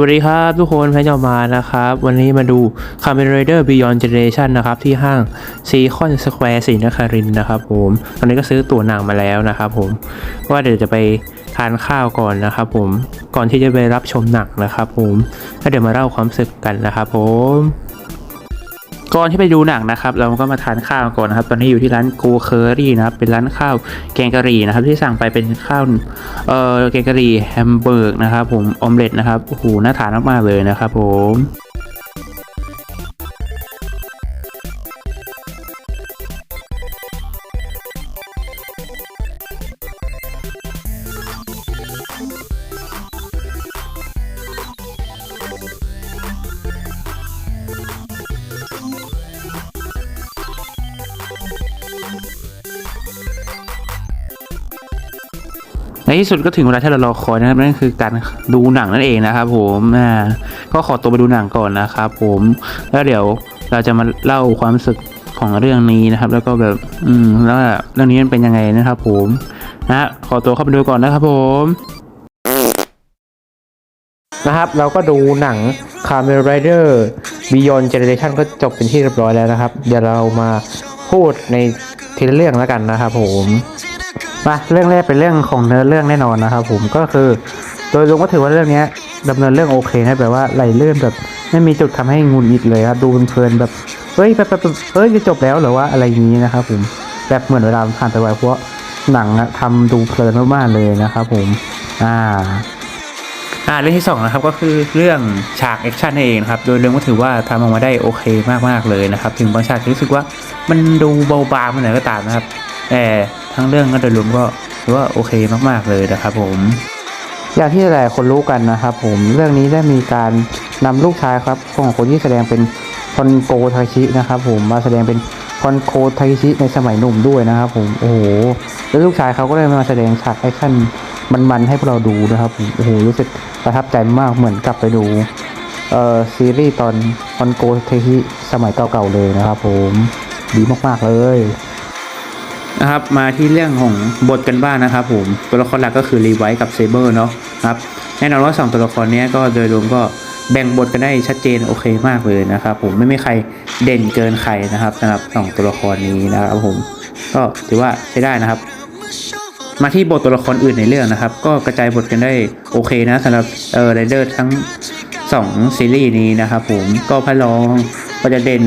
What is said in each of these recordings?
วัสดีครับ ทุกคนแพนจอมานะครับ วันนี้มาดู Kamen Rider Beyond Generation นะครับ ที่ห้างซีคอนสแควร์ศรีนครินนะครับผม ตอนนี้ก็ซื้อตั๋วหนังมาแล้วนะครับผม ว่าเดี๋ยวจะไปทานข้าวก่อนนะครับผม ก่อนที่จะไปรับชมหนังนะครับผมแล้วเดี๋ยวมาเล่าความรู้สึกกันนะครับผม ก่อนที่ไปดูหนังนะครับ เราก็มาทานข้าวก่อนนะครับ ตอนนี้อยู่ที่ร้านโกเคอรี่นะครับ เป็นร้านข้าวแกงกะหรี่นะครับ ที่สั่งไปเป็นข้าวเอ่อแกงกะหรี่แฮมเบอร์กนะครับ ผมออมเล็ตนะครับโอ้โหน่าทานมากๆเลยนะครับ ผม ในที่สุดก็ถึงเวลาที่เรารอคอยนะครับนั่นคือการดูหนังนั่นเองนะครับผมอ่าก็ขอตัวไปดูหนังก่อนนะครับผมแล้วเดี๋ยวเราจะมาเล่าความรู้สึกของเรื่องนี้นะครับ แล้วก็แบบอืมแล้วเรื่องนี้มันเป็นยังไงนะครับ ผมนะขอตัวเข้าไปดูก่อนนะครับ ผมนะครับ เราก็ดูหนัง Kamen Rider Beyond Generation ก็จบเป็นที่เรียบร้อยแล้วนะครับ เดี๋ยวเรามาพูดในทีละเรื่องแล้วกันนะครับผม มาเรื่องแรกเป็นเรื่องของเนื้อเรื่องแน่นอนนะครับผมก็คือ โดยรวมก็ถือว่าเรื่องนี้ยดำเนินเรื่องโอเคนะแบบว่าไหลเลื่อนแบบไม่มีจุดทำให้งุนงิดเลยครับดูเพลินแบบเฮ้ยแบบแบบเฮ้ยจะจบแล้วหรือว่าอะไรอย่างนี้นะครับผมแบบเหมือนเวลาผ่านไปไวเพราะหนังอะทำดูเพลินมากๆเลยนะครับผมอ่าอ่าเรื่องที่สองนะครับก็คือเรื่องฉากแอคชั่นนั่นเองนะครับโดยรวมก็ถือว่าทำออกมาได้โอเคมากๆเลยนะครับ ถึงบางฉากรู้สึกว่ามันดูเบาบางไปหน่อยก็ตามนะครับแต่ ทั้งเรื่องก็โดยรวมก็ถือว่าโอเคมากๆเลยนะครับผมอย่างที่หลายคนรู้กันนะครับผมเรื่องนี้ได้มีการนำลูกชายครับของคนที่แสดงเป็นพอนโกทาชินะครับผมมาแสดงเป็นพอนโกทาชิในสมัยหนุ่มด้วยนะครับผมโอ้โหแล้วลูกชายเขาก็ได้มาแสดงฉากแอคชั่นมันๆให้พวกเราดูนะครับผมโอ้โหรู้สึกประทับใจมากเหมือนกลับไปดูเอ่อซีรีส์ตอนพอนโกทาชิสมัยเก่าๆเลยนะครับผม ดีมากๆเลย นะครับมาที่เรื่องของบทกันบ้างนะครับผมตัวละครหลักก็คือรีไวท์กับเซเบอร์เนาะครับแน่นอนว่าสองตัวละครนี้ก็โดยรวมก็แบ่งบทกันได้ชัดเจนโอเคมากเลยนะครับผมไม่มีใครเด่นเกินใครนะครับสำหรับสองตัวละครนี้นะครับผมก็ถือว่าใช้ได้นะครับ มาที่บทตัวละครอื่นในเรื่องนะครับ ก็กระจายบทกันได้โอเคนะสำหรับเออไรเดอร์ทั้งสองซีรีส์นี้นะครับผมก็พระรองก็จะเด่น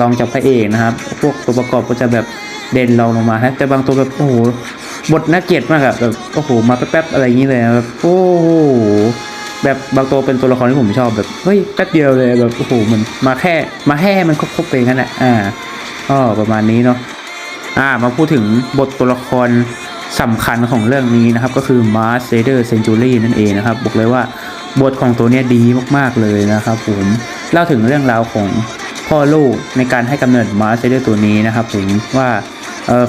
รองจากพระเอกนะครับ พวกตัวประกอบก็จะแบบ เด่นเรองลงมาฮะแต่บางตัวแบบโอ้โหบทน่าเกลียดมากอะแบบโอ้โหมาแป๊บๆอะไรอย่างนี้เลยแบบโอ้โหแบบบางตัวเป็นตัวละครที่ผมชอบแบบเฮ้ยแป๊บเดียวเลยแบบโอ้โหมันมาแค่มาแค่มันครบๆไปงั้นแหละอ่าก็ประมาณนี้เนาะอ่ามาพูดถึงบทตัวละครสำคัญของเรื่องนี้นะครับก็คือ Mars Raider Century นั่นเองนะครับบอกเลยว่าบทของตัวเนี้ยดีมากๆเลยนะครับผมเล่าถึงเรื่องราวของพ่อลูกในการให้กำเนิด Mars Raider ตัวนี้นะครับผมว่า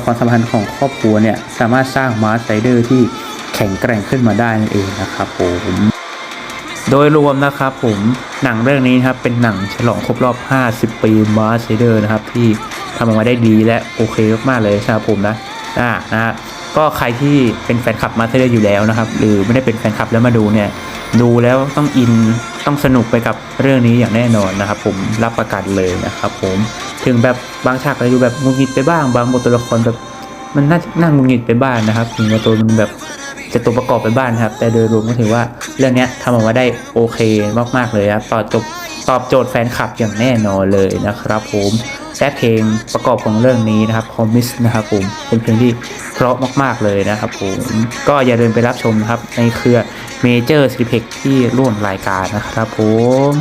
ความสัมพันธ์ของครอบครัวเนี่ยสามารถสร้าง Mars Raider ที่แข็งแกร่งขึ้นมาได้นั่นเองนะครับผมโดยรวมนะครับผมหนังเรื่องนี้นครับเป็นหนังฉลองครบรอบ 50 ปี Mars Rider นะครับที่ทำออกมาได้ดีและโอเคมากๆเลยสำหรับผมนะอ่านะฮะก็ใครที่เป็นแฟนคลับ Mars Rider อยู่แล้วนะครับ หรือไม่ได้เป็นแฟนคลับแล้วมาดูเนี่ยดูแล้วต้องอินต้องสนุกไปกับเรื่องนี้อย่างแน่นอนนะครับผมรับประกันเลยนะครับผม ถึงแบบบางฉากอะไรดูแบบงุนงิดไปบ้าง บางบทตัวละครแบบมันน่าน่างุนงิดไปบ้างนะครับ ถึงว่าตัวมันแบบจะตัวประกอบไปบ้างนะครับ แต่โดยรวมก็ถือว่าเรื่องนี้ทำออกมาได้โอเคมากๆเลยครับตอบจบตอบโจทย์แฟนคลับอย่างแน่นอนเลยนะครับผมและเพลงประกอบของเรื่องนี้นะครับ Promise นะครับผมเป็นเพลงที่เพราะมากๆเลยนะครับผมก็อย่าลืมไปรับชมนะครับในเครือ Major s l i p e x ที่ร่วมรายการนะครับผม